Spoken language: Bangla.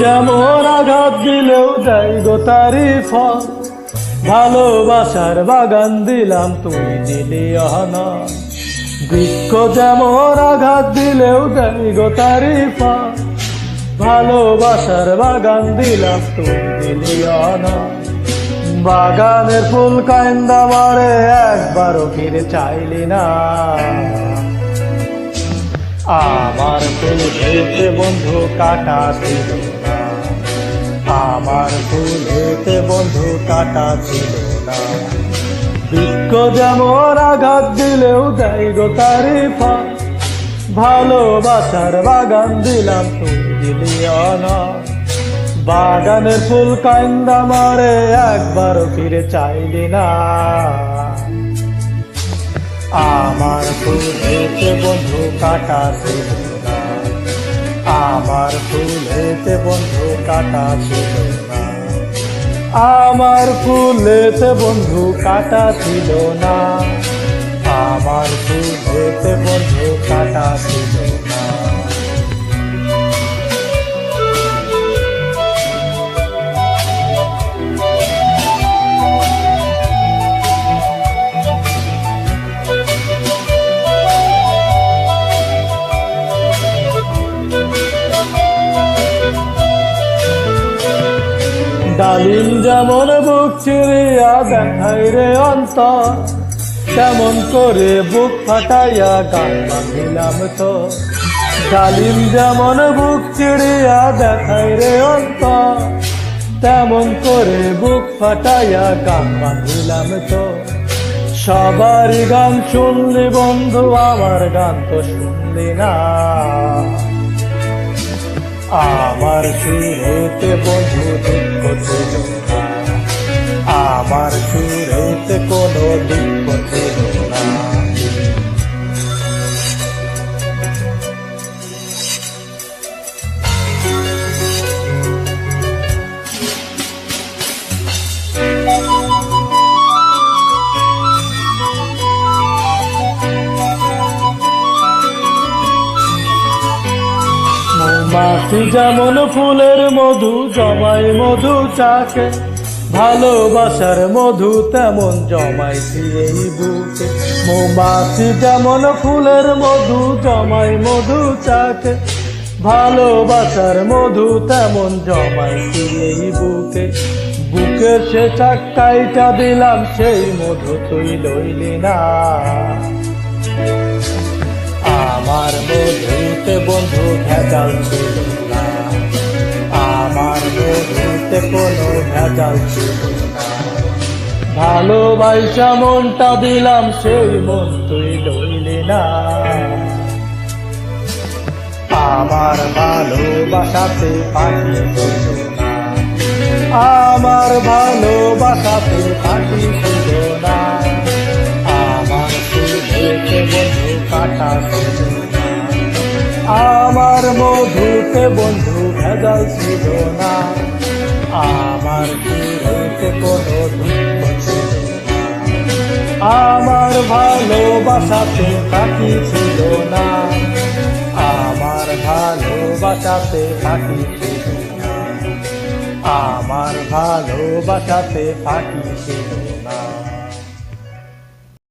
যেমন আঘাত দিলেও দেয় গো তারি ফল। ভালোবাসার বাগান দিলাম তুই দিলি অহনা। বৃক্ষ যেমন আঘাত দিলেও দেয় গো তারি ফল। ভালোবাসার বাগান দিলাম তুই দিলি অহনা। বাগানের ফুল কান্দা মারে একবারও ফিরে চাইলি না। আমার ফুল হেতে বন্ধু কাটা ছিল না। আমার ফুল হেতে বন্ধু কাটা ছিল না। বৃক্ষ যেমন আঘাত দিলেও দেয় গো তারি ফল ভালোবাসার বাগান দিলাম তুই দিলি না বাগানের ফুল কান্দা মারে একবারও ফিরে চাইলি না। আমার ফুলেতে বন্ধু কাটা ছিল না। আমার ফুলেতে বন্ধু কাটা ছিল না। আমার ফুলেতে বন্ধু কাটা ছিল না। আমার ফুলেতে বন্ধু কাটা ছিল না ডালিম যেমন বুক চিরিয়া দেখাই রে অন্ত তেমন করে বুক ফাটাইয়া গান বাঁধিলাম তো। ডালিম যেমন বুক চিড়িয়া দেখাই রে অন্ত তেমন করে বুক ফাটাইয়া গান বাঁধিলাম তো। সবারই গান শুনলি বন্ধু, আমার গান তো শুনলি না। আমার সুরেতে বন্ধু মৌমাছি যেমন ফুলের মধু, জমাই মধু চাকে। ভালোবাসার মধু তেমন জমাইছি এই বুকে। মৌমাছি যেমন ফুলের মধু, জমাই মধু চাকে। ভালোবাসার মধু তেমন জমাইছি এই বুকে। বুকের সে চাক্কাইটা দিলাম, সেই মধু তুই লইলি না। আমার মধুতে ভেজাল ছিল না। আমার মধুতে কোনো ভেজাল ছিল না। ভালোবাসা মনটা দিলাম, সেই মন তুই লইলি না। আমার ভালোবাসাতে না। আমার ভালোবাসাতে ছিল না। আমার কাটা বন্ধু ভেজাল ছিল না। আমার ফুলেতে কোনো দুঃখ ছিল আমার ভালোবাসাতে পাখি ছিল না। আমার ভালোবাসাতে পাখি ছিল না। আমার ভালোবাসাতে পাখি ছিল